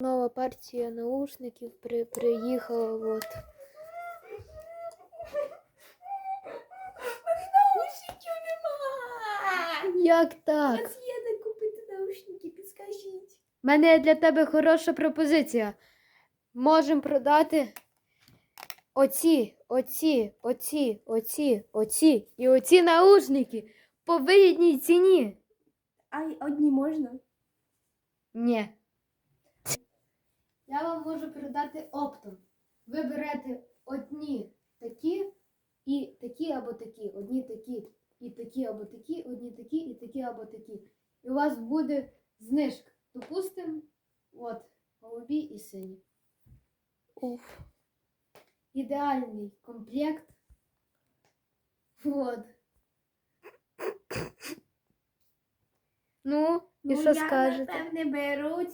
Нова партія наушників при, приїхала. От. Наушників нема! Як так? Є де купити наушники, підскажіть. У мене є для тебе хороша пропозиція. Можемо продати оці, оці, оці, оці, оці і оці наушники по вигідній ціні. А одні можна? Ні. Продати оптом. Ви берете одні такі і такі або такі, одні такі і такі або такі, одні такі і такі або такі. І у вас буде знижка. Допустимо, от, голубі і сині. Уф. Ідеальний комплект. Вот. Ну, і що я, скажете? напевне, беру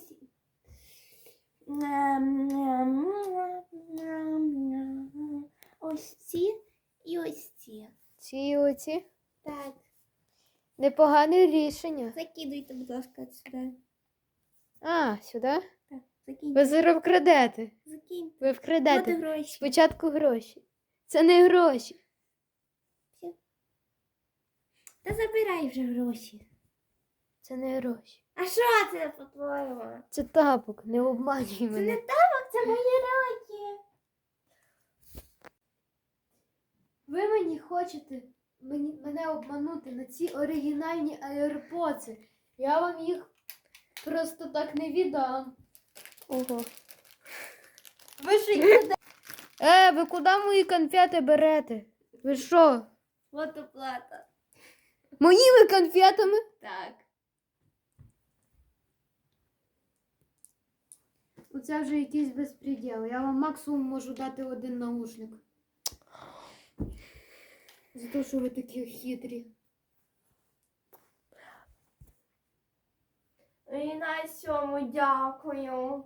Ось ці і ось ці. Ці і оці. Так, Непогане рішення. закидуйте, будь ласка, сюди. А, сюди? Так, закиньте. Ви зараз вкрадете. Закиньте. Ви От вкрадете. гроші. Спочатку гроші. Це не гроші. Та забирай вже гроші. Це не гроші. А що це по-твоєму? Це тапок, не обманюй Це не мене. табак, це мої руки. Ви мені хочете мені, мене обманути на ці оригінальні AirPods. Я вам їх просто так не віддам. Ого. Ви ж їх не Е, ви куди мої конфети берете? Ви що? Вот оплата. Моїми конфетами? Так. Оце вже якийсь безпреділ. Я вам максимум можу дати один наушник. За те, що ви такі хитрі. І на цьому дякую.